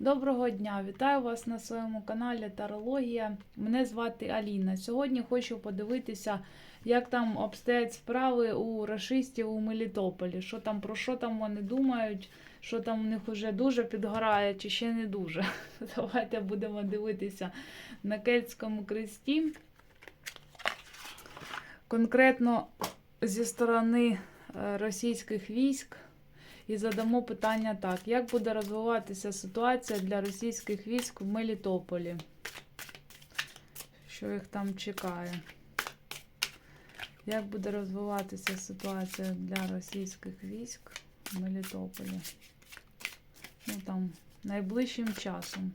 Доброго дня! Вітаю вас на своєму каналі Тарологія. Мене звати Аліна. Сьогодні хочу подивитися, як там обстоять справи у рашистів у Мелітополі. Що там, про що там вони думають, що там у них вже дуже підгорає, чи ще не дуже. Давайте будемо дивитися на Кельтському кресті. Конкретно зі сторони е, російських військ. І задамо питання так: як буде розвиватися ситуація для російських військ в Мелітополі? Що їх там чекає? Як буде розвиватися ситуація для російських військ в Мелітополі? Ну там, найближчим часом.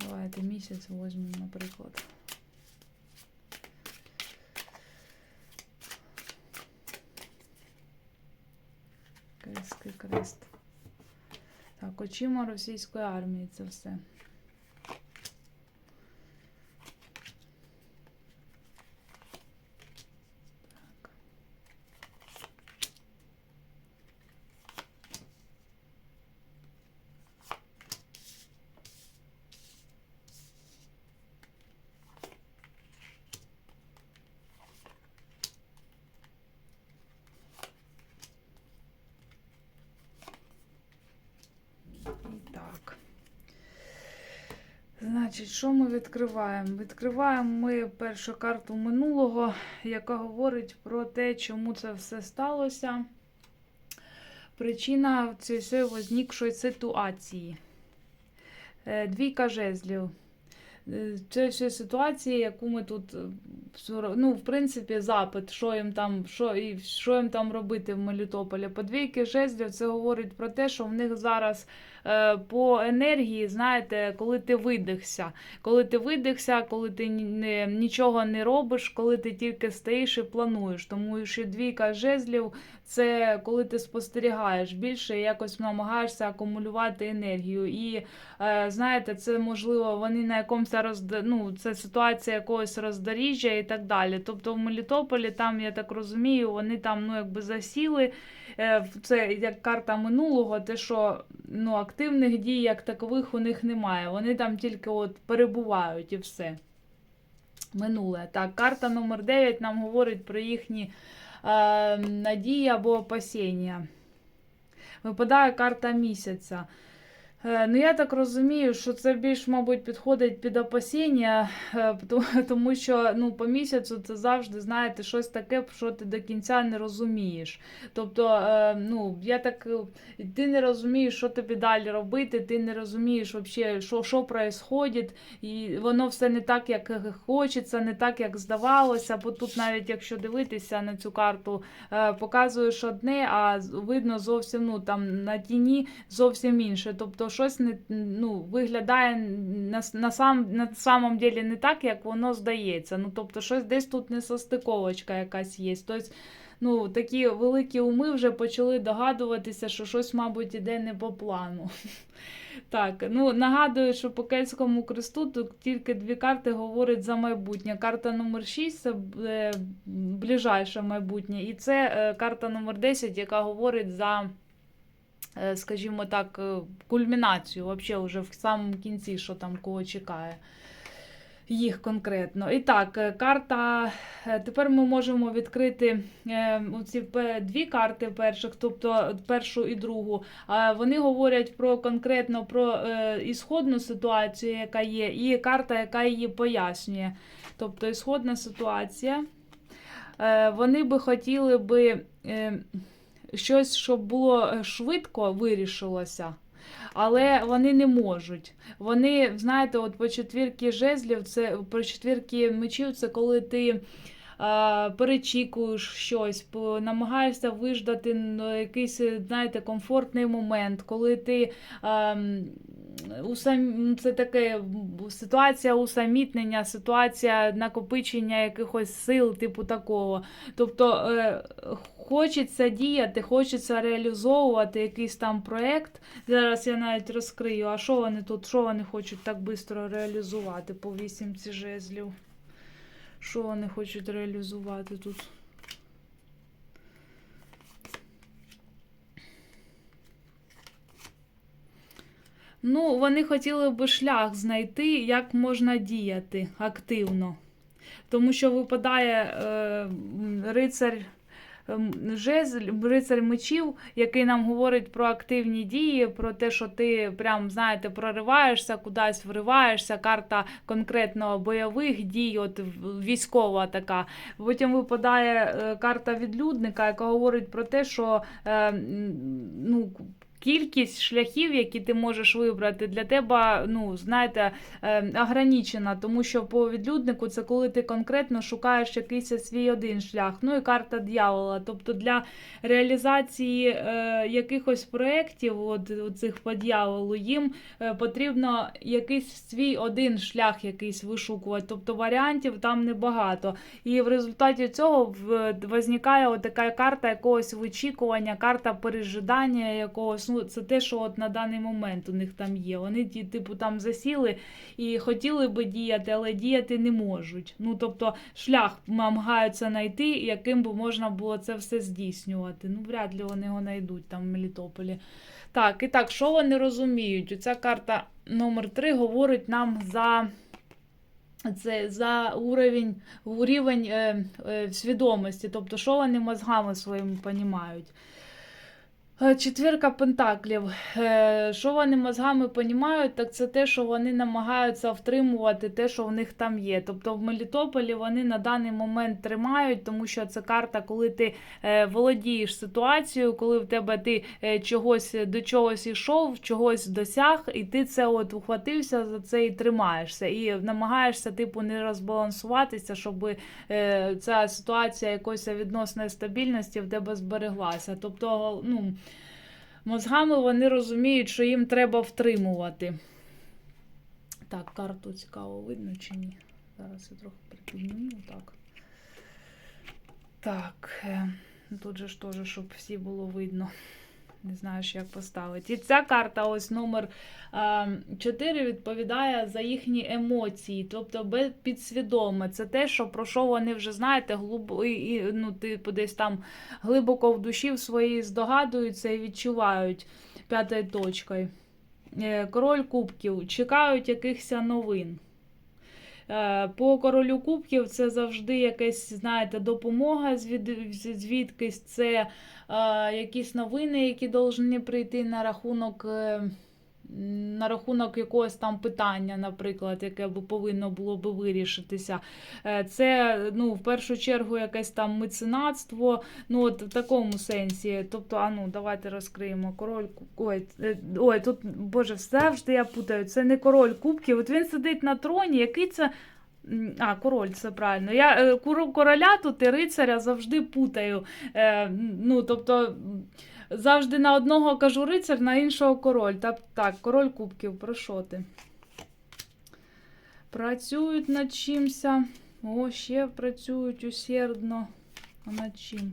Давайте місяць візьмемо, наприклад. Київський крест. Так, очима російської армії це все. Так. І так. Значить, що ми відкриваємо? Відкриваємо ми першу карту минулого, яка говорить про те, чому це все сталося. Причина цієї возникшої ситуації. Е, Двійка жезлів. Е, Це всі ситуації, яку ми тут, е, ну, в принципі, запит, що їм там, що, і що їм там робити в Мелітополі. По двійки жезлів це говорить про те, що в них зараз по енергії, знаєте, коли ти видихся. Коли ти видихся, коли ти нічого не робиш, коли ти тільки стоїш і плануєш. Тому що двійка жезлів це коли ти спостерігаєш більше якось намагаєшся акумулювати енергію. І е, знаєте, це можливо вони на якомусь розда... ну, це ситуація якогось роздоріжжя і так далі. Тобто в Мелітополі, там, я так розумію, вони там ну, якби засіли. Е, Це як карта минулого, те, що ну, активних дій як такових у них немає. Вони там тільки от перебувають і все. Минуле. Так, карта номер 9 нам говорить про їхні е, надії або опасіння. Випадає карта місяця. Е, Ну, я так розумію, що це більш, мабуть, підходить під опасіння, е, тому що ну, по місяцю це завжди, знаєте, щось таке, що ти до кінця не розумієш. Тобто, е, ну, я так, ти не розумієш, що тобі далі робити, ти не розумієш, вообще, що, що відбувається, і воно все не так, як хочеться, не так, як здавалося. Бо тут навіть якщо дивитися на цю карту, показуєш одне, а видно зовсім ну, там, на тіні зовсім інше. Тобто щось не, ну, виглядає на, на, сам, на самом деле не так, як воно здається. Ну, тобто щось десь тут несостиковочка якась є. Тобто, ну, такі великі уми вже почали догадуватися, що щось, мабуть, іде не по плану. Так, ну нагадую, що по Кельтському кресту тут тільки дві карти говорять за майбутнє. Карта номер 6 це е, ближайше майбутнє, і це е, карта номер 10, яка говорить за, скажімо так, е, кульмінацію, взагалі вже в самому кінці, що там кого чекає. Їх конкретно. І так, е, карта. е, Тепер ми можемо відкрити е, пе- дві карти перших, тобто першу і другу. Вони говорять про конкретно про е, ісходну ситуацію, яка є, і карта, яка її пояснює. Тобто ісходна ситуація. Е, Вони би хотіли би е, щось, щоб було е, швидко вирішилося. Але вони не можуть. Вони, знаєте, от по четвірки жезлів, це по четвірки мечів, це коли ти перечікуєш щось, намагаєшся виждати якийсь, знаєте, комфортний момент, коли ти. Це таке ситуація усамітнення, ситуація накопичення якихось сил, типу такого. Тобто е, хочеться діяти, хочеться реалізовувати якийсь там проєкт. Зараз я навіть розкрию, а що вони тут, що вони хочуть так швидко реалізувати по вісімці жезлів? Що вони хочуть реалізувати тут? Ну, вони хотіли би шлях знайти, як можна діяти активно. Тому що випадає е, м, рицар. рицарь мечів, який нам говорить про активні дії, про те, що ти прям знаєте, прориваєшся, кудись вриваєшся, карта конкретно бойових дій, от військова така. Потім випадає е, карта відлюдника, яка говорить про те, що е, ну, кількість шляхів, які ти можеш вибрати, для тебе, ну, знаєте, е, ограничена, тому що по відлюднику це коли ти конкретно шукаєш якийсь свій один шлях. Ну і карта дьявола. Тобто для реалізації е, якихось проєктів, от, цих по дьяволу, їм е, потрібно якийсь свій один шлях якийсь вишукувати. Тобто варіантів там небагато. І в результаті цього в- возникає от така карта якогось вичікування, карта пережидання якогось. Ну, це те, що от на даний момент у них там є. Вони типу, там засіли і хотіли би діяти, але діяти не можуть. Ну, тобто, шлях намагаються знайти, яким би можна було це все здійснювати. Ну, вряд ли вони його знайдуть там в Мелітополі. Так, і так, що вони розуміють? Оця карта номер 3 говорить нам за. Це за уровень, рівень е, е, свідомості, тобто, що вони мозгами своїми понімають. Е, Четвірка пентаклів. Е, Що вони мозгами понімають, так це те, що вони намагаються втримувати те, що в них там є. Тобто в Мелітополі вони на даний момент тримають, тому що це карта, коли ти е, володієш ситуацією, коли в тебе ти чогось до чогось йшов, чогось досяг, і ти це от ухватився за це і тримаєшся. І намагаєшся, типу, не розбалансуватися, щоб ця ситуація якоїсь відносної стабільності в тебе збереглася. Тобто, ну, мозгами вони розуміють, що їм треба втримувати. Так, карту цікаво видно чи ні? Зараз я трохи припідніму. Так. Так. е, Тут же ж теж, щоб всі було видно. Не знаю, як поставити. І ця карта, ось номер 4, відповідає за їхні емоції, тобто підсвідоме. Це те, що про що вони вже знаєте, глиб... і, ну, типу, десь там глибоко в душі в своїй здогадуються і відчувають п'ятою точкою. Е, Король кубків чекають якихось новин. Е, По королю кубків це завжди якась, знаєте, допомога звід, звідкись. Це е, якісь новини, які повинні прийти на рахунок. На рахунок якогось там питання, наприклад, яке б повинно було би вирішитися. Е, Це ну, в першу чергу якесь там меценатство, ну от в такому сенсі. Тобто, а ну, давайте розкриємо король Ой, е, ой, тут, боже, завжди я путаю. Це не король кубків. От він сидить на троні, який це. А, король, це правильно. Я е, короля тут і рицаря завжди путаю. Е, ну, тобто, завжди на одного кажу рицар, на іншого король. Так, так король кубків, про що ти? Працюють над чимся. О, ще працюють усердно. А над чим?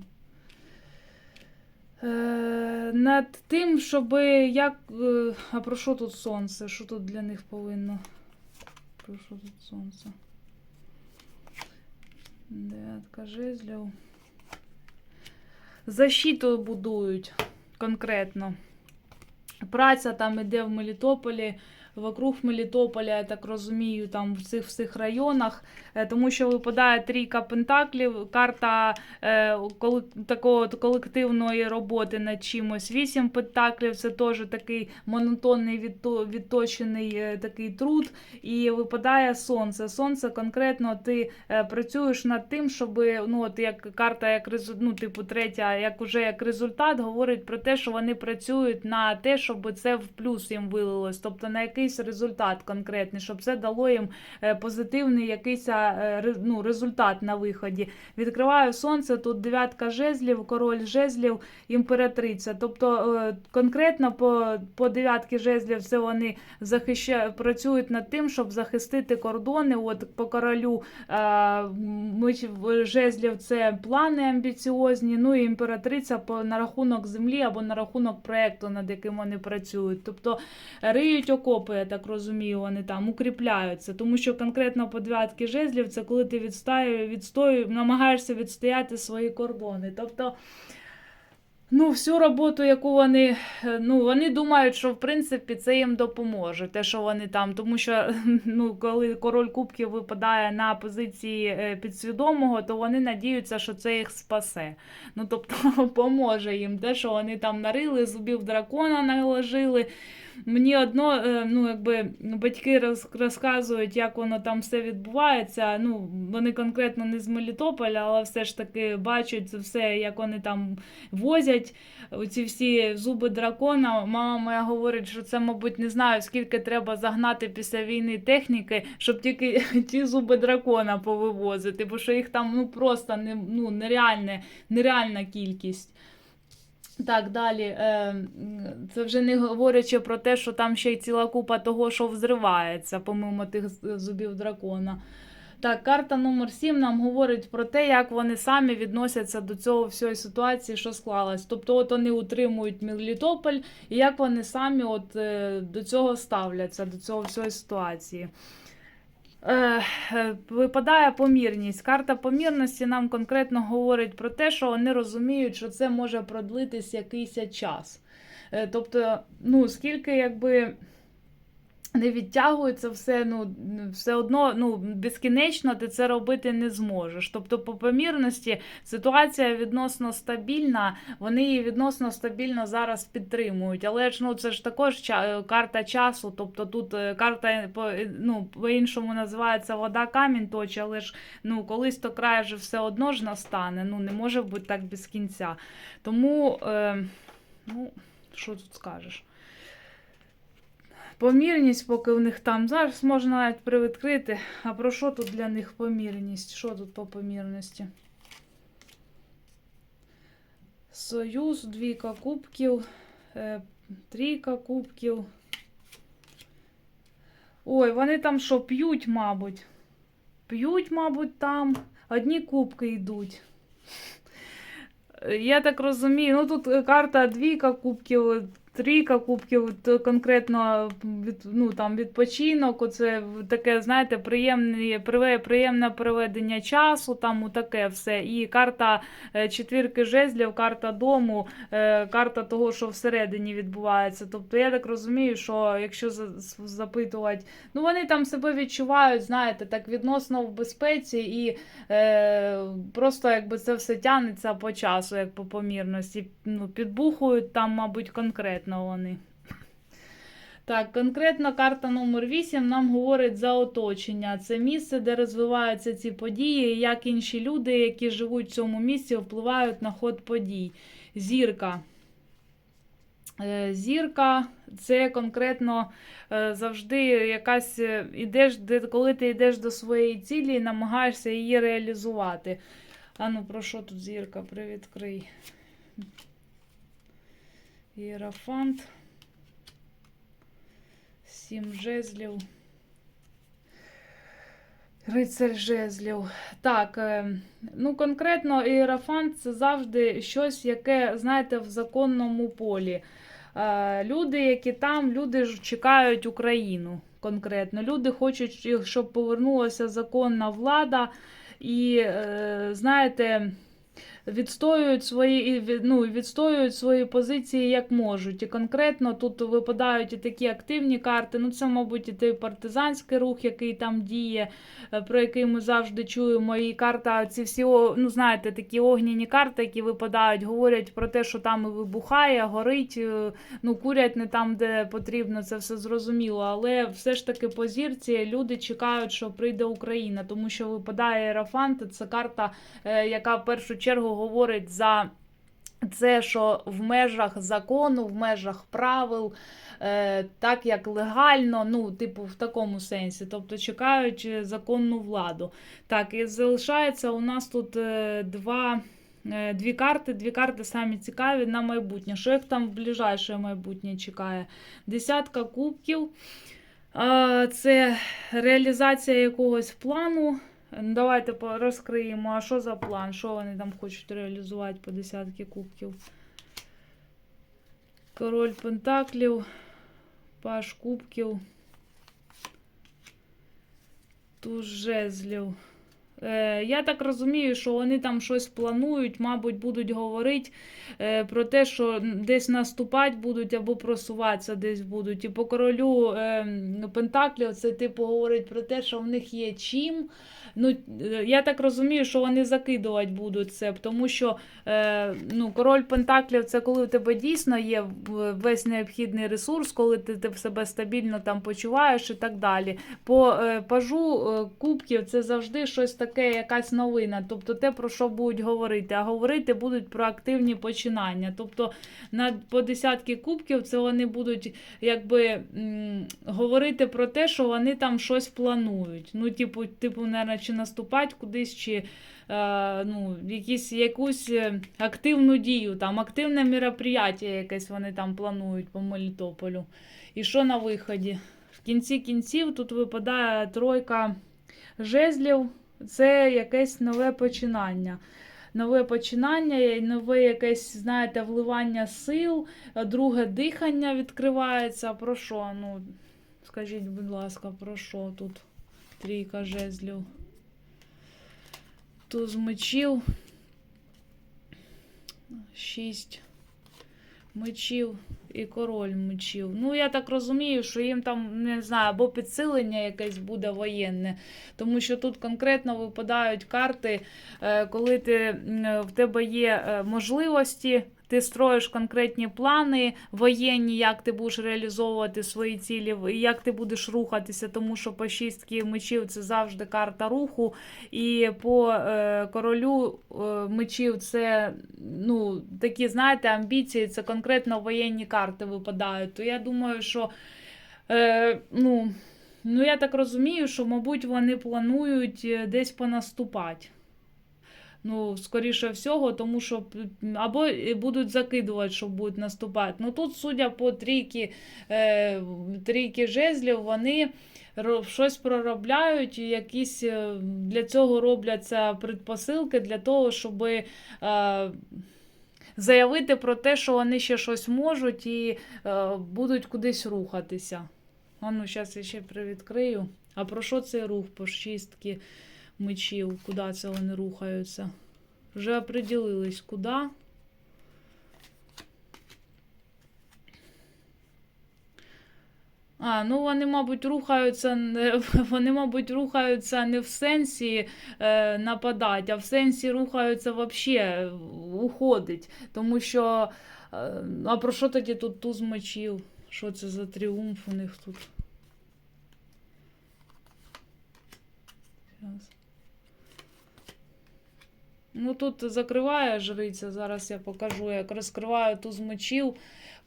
Е, над тим, щоб як. е, А про що тут сонце? Що тут для них повинно? Про що тут сонце? Дев'ятка жезлів. Защиту будують конкретно. Праця там іде в Мелітополі, вокруг Мелітополя, я так розумію, там в цих всіх районах, е, тому що випадає трійка пентаклів, карта е, коли, такого колективної роботи над чимось. Вісім пентаклів це теж такий монотонний відто, відточений е, такий труд. І випадає сонце. Сонце конкретно ти працюєш над тим, щоб ну, от як карта, як ну, типу, третя, як уже як результат, говорить про те, що вони працюють на те, щоб це в плюс їм вилилось, тобто на якийсь результат конкретний, щоб це дало їм е, позитивний якийсь е, ну, результат на виході. Відкриваю сонце, тут дев'ятка жезлів, король жезлів, імператриця. Тобто е, конкретно по, по дев'ятки жезлів це вони захищають, працюють над тим, щоб захистити кордони. От по королю жезлів це плани амбіціозні. Ну і імператриця по на рахунок землі або на рахунок проекту, над яким вони працюють. Тобто риють окопи, я так розумію, вони там укріпляються. Тому що конкретно по дев'ятки жезлів це коли ти відстаю, відстою, намагаєшся відстояти свої кордони. Тобто Ну, всю роботу, яку вони, е, ну, вони думають, що в принципі це їм допоможе, те, що вони там, тому що ну, коли король кубків випадає на позиції е, підсвідомого, то вони надіються, що це їх спасе. Ну, тобто, поможе їм те, що вони там нарили, зубів дракона наложили. Мені одно, е, ну, якби батьки роз- розказують, як воно там все відбувається. Ну, вони конкретно не з Мелітополя, але все ж таки бачать це все, як вони там возять оці всі зуби дракона. Мама моя говорить, що це, мабуть, не знаю, скільки треба загнати після війни техніки, щоб тільки ті зуби дракона повивозити, бо що їх там ну просто не, ну, нереальне, нереальна кількість. Так, далі. Е, це вже не говорячи про те, що там ще й ціла купа того, що взривається, помимо тих зубів дракона. Так, карта номер 7 нам говорить про те, як вони самі відносяться до цього всієї ситуації, що склалась. Тобто, от вони утримують Мелітополь, і як вони самі от, е, до цього ставляться, до цього всієї ситуації. Випадає помірність. Карта помірності нам конкретно говорить про те, що вони розуміють, що це може продлитись якийсь час. Е, Тобто, ну, скільки якби не відтягується все, ну, все одно ну, безкінечно ти це робити не зможеш. Тобто, по помірності ситуація відносно стабільна, вони її відносно стабільно зараз підтримують. Але ж ну, це ж також ча- карта часу. Тобто тут е, карта по- е, ну, по-іншому називається вода камінь точить, але ж ну, колись то край же все одно ж настане. Ну, не може бути так без кінця. Тому, е, ну, що тут скажеш? Помірність, поки в них там. Зараз можна навіть привідкрити. А про що тут для них помірність? Що тут по помірності? Союз, двійка кубків, е, трійка кубків. Ой, вони там що, п'ють, мабуть. П'ють, мабуть, там. Одні кубки йдуть. Я так розумію, ну тут карта двійка кубків, трійка кубків, то конкретно від, ну, там, відпочинок, оце таке, знаєте, приємне, приємне проведення часу, там таке все. І карта е, четвірки жезлів, карта дому, е, карта того, що всередині відбувається. Тобто я так розумію, що якщо запитувати, ну вони там себе відчувають, знаєте, так відносно в безпеці і е, просто якби це все тягнеться по часу, як по помірності. Ну, підбухують там, мабуть, конкретно. Так, конкретно карта номер 8 нам говорить за оточення. Це місце, де розвиваються ці події, як інші люди, які живуть в цьому місці, впливають на ход подій. Зірка. Е, Зірка це конкретно е, завжди якась е, ідеш, коли ти йдеш до своєї цілі і намагаєшся її реалізувати. А ну, про що тут зірка? Привідкрий. Єрофант. Сім жезлів. Рицарь жезлів. Так, е, ну конкретно іерофант це завжди щось, яке, знаєте, в законному полі. Е, Люди, які там, люди ж чекають Україну конкретно. Люди хочуть, щоб повернулася законна влада. І, е, знаєте, відстоюють свої, ну, відстоюють свої позиції як можуть. І конкретно тут випадають і такі активні карти. Ну, це, мабуть, і той партизанський рух, який там діє, е, про який ми завжди чуємо. І карта, ці всі, ну, знаєте, такі огняні карти, які випадають, говорять про те, що там і вибухає, горить, е, ну, курять не там, де потрібно, це все зрозуміло. Але все ж таки по зірці люди чекають, що прийде Україна, тому що випадає Ерафант, це карта, е, яка в першу чергу говорить за. Це, що в межах закону, в межах правил, е, так як легально, ну, типу, в такому сенсі. Тобто чекають е, законну владу. Так, і залишається у нас тут е, два, е, дві карти. Дві карти самі цікаві на майбутнє. Що їх там в ближайше майбутнє чекає? Десятка кубків. Це реалізація якогось плану. Давайте розкриємо, а що за план? Що вони там хочуть реалізувати по десятки кубків? Король Пентаклів, Паш Кубків, Туз жезлів. Е, я так розумію, що вони там щось планують, мабуть, будуть говорити е, про те, що десь наступати будуть або просуватися десь будуть. І по королю е, Пентаклів це типу говорить про те, що в них є чим. Ну, я так розумію, що вони закидувати будуть це, тому що ну, король Пентаклів це коли у тебе дійсно є весь необхідний ресурс, коли ти, ти себе стабільно там почуваєш і так далі. По пажу кубків це завжди щось таке, якась новина. Тобто те, про що будуть говорити. А говорити будуть про активні починання. Тобто на по десятки кубків це вони будуть якби говорити про те, що вони там щось планують. Ну, типу, типу, наверное, чи наступати кудись, чи е, ну, якісь, якусь е, активну дію, там, активне мероприятие якесь вони там планують по Мелітополю. І що на виході? В кінці кінців тут випадає тройка жезлів. Це якесь нове починання. Нове починання, нове якесь, знаєте, вливання сил, друге дихання відкривається. Про що? Ну, скажіть, будь ласка, про що тут трійка жезлів? Туз мечів. Шість мечів і король мечів. Ну, я так розумію, що їм там, не знаю, або підсилення якесь буде воєнне. Тому що тут конкретно випадають карти, е, коли ти, в тебе є е, можливості. Ти строїш конкретні плани воєнні, як ти будеш реалізовувати свої цілі, як ти будеш рухатися, тому що по шістки мечів це завжди карта руху. І по е, королю е, мечів це ну, такі, знаєте, амбіції, це конкретно воєнні карти випадають. То я думаю, що е, ну, ну, я так розумію, що, мабуть, вони планують е, десь понаступати. Ну, скоріше всього, тому що або будуть закидувати, що будуть наступати. Ну тут, судя по трійки, е, трійки жезлів, вони щось проробляють, і якісь е, для цього робляться предпосилки для того, щоб е, заявити про те, що вони ще щось можуть і е, будуть кудись рухатися. А ну, зараз я ще привідкрию. А про що цей рух по шістки мечів? Куди це вони рухаються? Вже определились, куди. А, ну вони, мабуть, рухаються, вони, мабуть, рухаються не в сенсі е, нападати, а в сенсі рухаються взагалі, уходить. Тому що. Е, а про що тоді тут туз мечів? Що це за тріумф у них тут? Щас. Ну тут закриває жриця, зараз я покажу, як розкриваю туз мечів,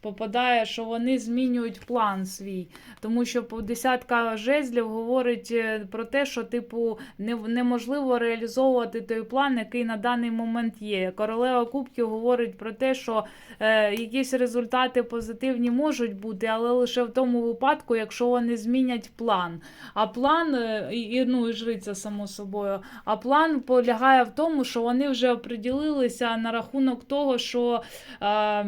попадає, що вони змінюють план свій. Тому що десятка жезлів говорить е, про те, що типу неможливо реалізовувати той план, який на даний момент є. Королева Кубків говорить про те, що е, якісь результати позитивні можуть бути, але лише в тому випадку, якщо вони змінять план. А план, е, і, ну і жриця само собою. А план полягає в тому, що вони вже оприділилися на рахунок того, що. Е,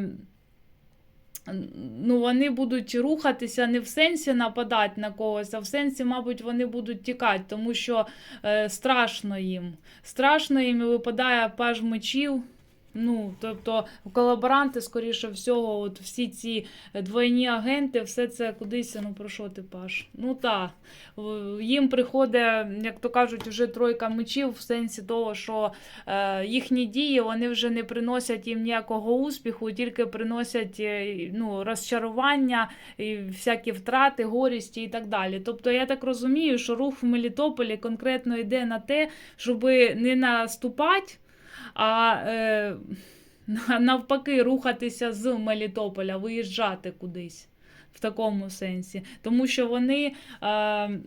Ну, вони будуть рухатися не в сенсі нападати на когось, а в сенсі, мабуть, вони будуть тікати, тому що е, страшно їм. Страшно їм і випадає паж мечів. Ну, тобто, колаборанти, скоріше всього, от всі ці двойні агенти, все це кудись, ну про що ти паш? Ну так, їм приходить, як то кажуть, вже тройка мечів в сенсі того, що е, їхні дії вони вже не приносять їм ніякого успіху, тільки приносять е, ну, розчарування, і всякі втрати, горісті і так далі. Тобто я так розумію, що рух в Мелітополі конкретно йде на те, щоб не наступати, а е, навпаки рухатися з Мелітополя, виїжджати кудись. В такому сенсі, тому що вони е,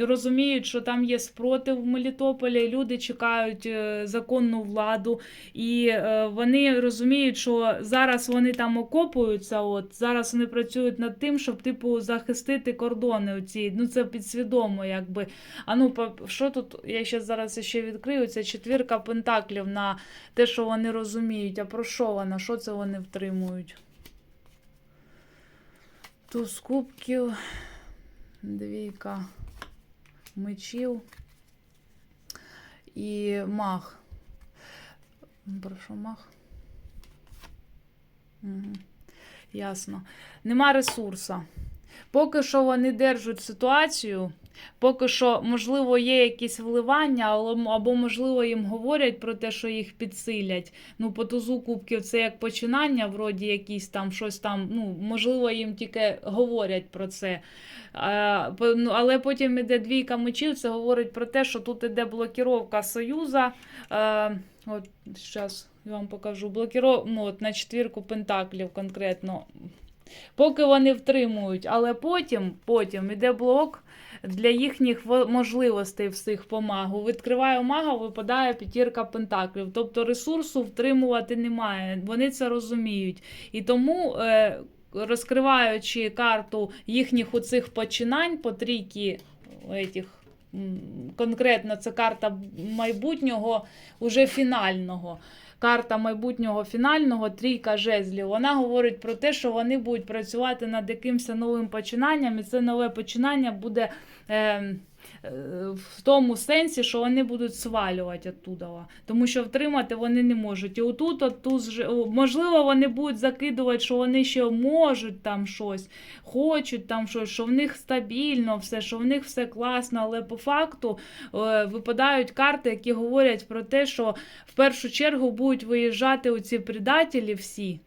розуміють, що там є спротив в Мелітополі, люди чекають е, законну владу, і е, вони розуміють, що зараз вони там окопуються. От зараз вони працюють над тим, щоб типу захистити кордони. Оці ну це підсвідомо, якби. А ну що тут? Я ще зараз ще відкрию. Це четвірка пентаклів на те, що вони розуміють. А про що вона? Що це вони втримують? Туз кубків, двійка мечів і маг. Прошу мах. Угу. Ясно. Нема ресурса. Поки що вони держать ситуацію. Поки що, можливо, є якісь вливання, або, можливо, їм говорять про те, що їх підсилять. Ну, по тузу кубків це як починання, вроді якісь там щось там. Ну, можливо, їм тільки говорять про це. А, ну, але потім іде двійка мечів, це говорить про те, що тут іде блокіровка Союза. Е, от зараз я вам покажу. Блокіров... ну, на четвірку пентаклів конкретно. Поки вони втримують, але потім, потім іде блок для їхніх во- можливостей всіх по магу. Відкриваю мага, випадає п'ятірка пентаклів. Тобто ресурсу втримувати немає. Вони це розуміють. І тому, е, розкриваючи карту їхніх оцих починань по трійки этих, конкретно це карта майбутнього, уже фінального. Карта майбутнього фінального трійка жезлів. Вона говорить про те, що вони будуть працювати над якимось новим починанням, і це нове починання буде е, е, в тому сенсі, що вони будуть свалювати оттуда. Тому що втримати вони не можуть. І отут, от туз, же- о, можливо, вони будуть закидувати, що вони ще можуть там щось, хочуть там щось, що в них стабільно все, що в них все класно, але по факту е, випадають карти, які говорять про те, що в першу чергу будуть виїжджати оці предателі всі.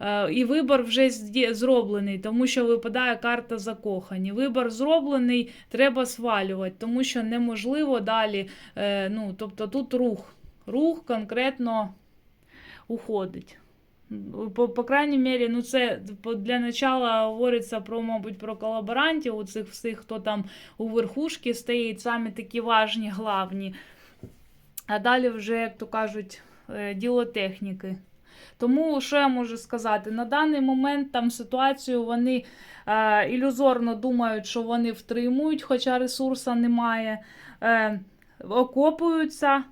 Е, І вибор вже зроблений, тому що випадає карта закохані. Вибор зроблений, треба свалювати, тому що неможливо далі. е, Ну, тобто тут рух. Рух конкретно уходить. По, по крайній мірі, ну це для начала говориться про, мабуть, про колаборантів, у цих всіх, хто там у верхушці стоїть, самі такі важні, главні. А далі вже, як то кажуть, е, діло техніки. Тому що я можу сказати? На даний момент там ситуацію вони е, ілюзорно думають, що вони втримують, хоча ресурсу немає. Е, окопуються,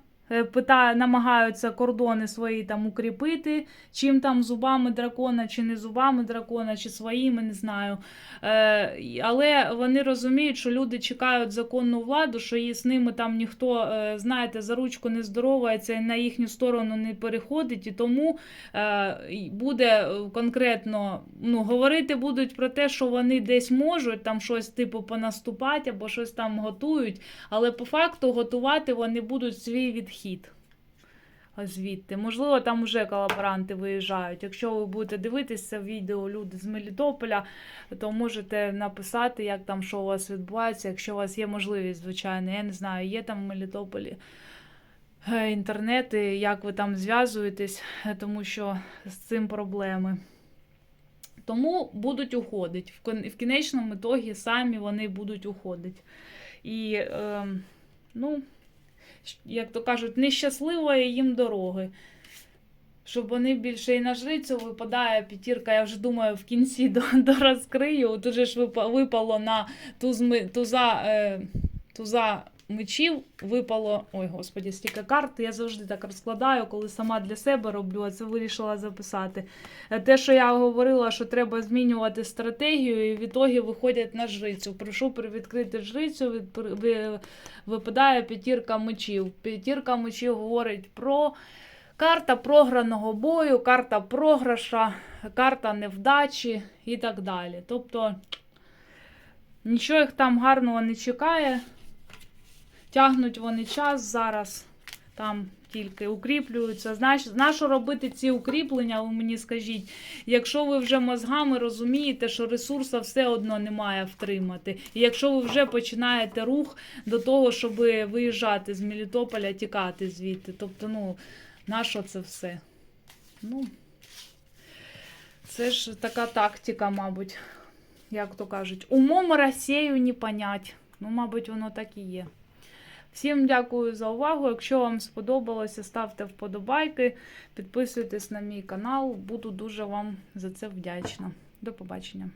питає, намагаються кордони свої там укріпити, чим там зубами дракона, чи не зубами дракона, чи своїми, не знаю. Е, але вони розуміють, що люди чекають законну владу, що її з ними там ніхто, е, знаєте, за ручку не здоровається і на їхню сторону не переходить, і тому е, буде е, конкретно ну, говорити будуть про те, що вони десь можуть там щось типу понаступати або щось там готують, але по факту готувати вони будуть свій відхід. А Звідти. Можливо, там вже колаборанти виїжджають. Якщо ви будете дивитися відео люди з Мелітополя, то можете написати, як там що у вас відбувається, якщо у вас є можливість, звичайно. Я не знаю, є там в Мелітополі е, інтернет, і як ви там зв'язуєтесь, е, тому що з цим проблеми. Тому будуть уходити. В кінечному ітогі самі вони будуть уходити. І, е, ну, як то кажуть, нещасливої їм дороги. Щоб вони більше і на жрицю випадає п'ятірка, я вже думаю, в кінці до, до розкрию. Тут же ж випало на туз, ми- туза, е, туза мечів, випало. Ой, господі, стільки карт. Я завжди так розкладаю, коли сама для себе роблю, а це вирішила записати. Е, Те, що я говорила, що треба змінювати стратегію, і в ітогі виходять на жрицю. Прошу привідкрити жрицю, випадає п'ятірка мечів. П'ятірка мечів говорить про. Карта програного бою, карта програша, карта невдачі і так далі. Тобто нічого їх там гарного не чекає. Тягнуть вони час зараз, там тільки укріплюються. Знаєш, нащо робити ці укріплення, ви мені скажіть, якщо ви вже мозгами розумієте, що ресурсу все одно немає втримати. І якщо ви вже починаєте рух до того, щоб виїжджати з Мелітополя, тікати звідти. Тобто, ну. Нащо це все? Ну, це ж така тактика, мабуть, як то кажуть. Умом Росію не понять. Ну, мабуть, воно так і є. Всім дякую за увагу. Якщо вам сподобалося, ставте вподобайки, підписуйтесь на мій канал. Буду дуже вам за це вдячна. До побачення.